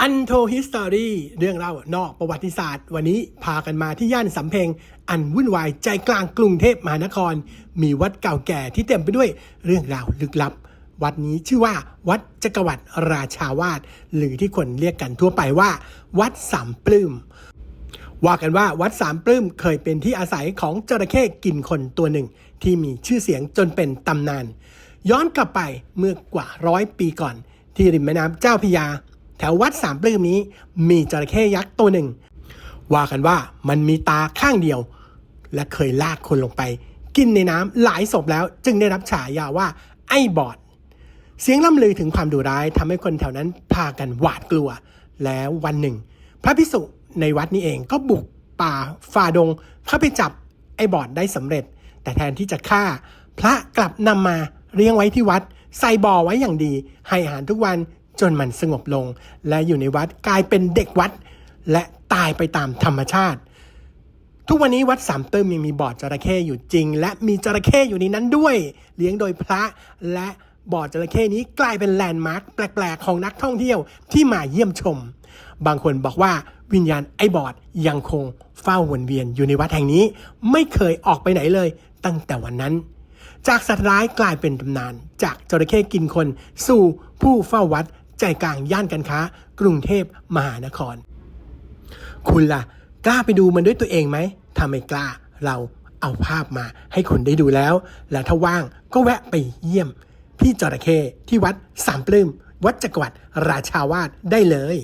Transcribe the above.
อันโทฮิสตอรี่เรื่องเล่านอกประวัติศาสตร์ วันนี้พากันมาที่ย่านสำเพ็ง อันวุ่นวายใจกลางกรุงเทพมหานคร มีวัดเก่าแก่ที่เต็มไปด้วยเรื่องราวลึกลับ วัดนี้ชื่อว่าวัดจักรวรรดิราชาวาสหรือที่คนเรียกกันทั่วไปว่า วัดสามปลื้มว่ากันว่าวัดสามปลื้มเคยเป็นที่อาศัยของจระเข้กินคนตัวหนึ่ง ที่มีชื่อเสียงจนเป็นตำนาน ย้อนกลับไปเมื่อกว่าร้อยปีก่อน ที่ริมแม่น้ำเจ้าพยา ถววัดสามปลื้มนี้ มีจระเข้ยักษ์ตัวหนึ่ง ว่ากันว่ามันมีตาข้างเดียว และเคยลากคนลงไป กินในน้ำหลายศพแล้ว จึงได้รับฉายาว่า ไอ้บอด เสียงล่ำลือถึงความดุร้ายทำให้คนแถวนั้นพากันหวาดกลัว แล้ววันหนึ่ง พระพิสุในวัดนี้เองก็บุกป่าฝ่าดงเข้าไปจับไอ้บอดได้สำเร็จ แต่แทนที่จะฆ่า พระกลับนำมาเลี้ยงไว้ที่วัด ใส่บ่อไว้อย่างดี ให้อาหารทุกวัน จนมันสงบลง และอยู่ในวัดกลายเป็นเด็กวัด และตายไปตามธรรมชาติ ทุกวันนี้วัดสามเติมยังมีบ่อจระเข้อยู่จริง และมีจระเข้อยู่ในนั้นด้วย เลี้ยงโดยพระและบ่อจระเข้นี้กลายเป็นแลนด์มาร์คแปลกๆ ของนักท่องเที่ยวที่มาเยี่ยมชม บางคนบอกว่าวิญญาณไอ้บอดยังคงเฝ้าวนเวียนอยู่ในวัดแห่งนี้ ไม่เคยออกไปไหนเลย ตั้งแต่วันนั้น จากสัตว์ร้ายกลายเป็นตำนาน จากจระเข้กินคนสู่ผู้เฝ้าวัด ใจกลางย่านการค้า กรุงเทพมหานคร คุณล่ะ กล้าไปดูมันด้วยตัวเองไหมถ้าไม่กล้าเราเอาภาพมาให้คุณได้ดูแล้ว และถ้าว่างก็แวะไปเยี่ยม พี่จระเข้ที่วัดสามปลื้มวัดจักรวรรดิราชาวาสได้เลย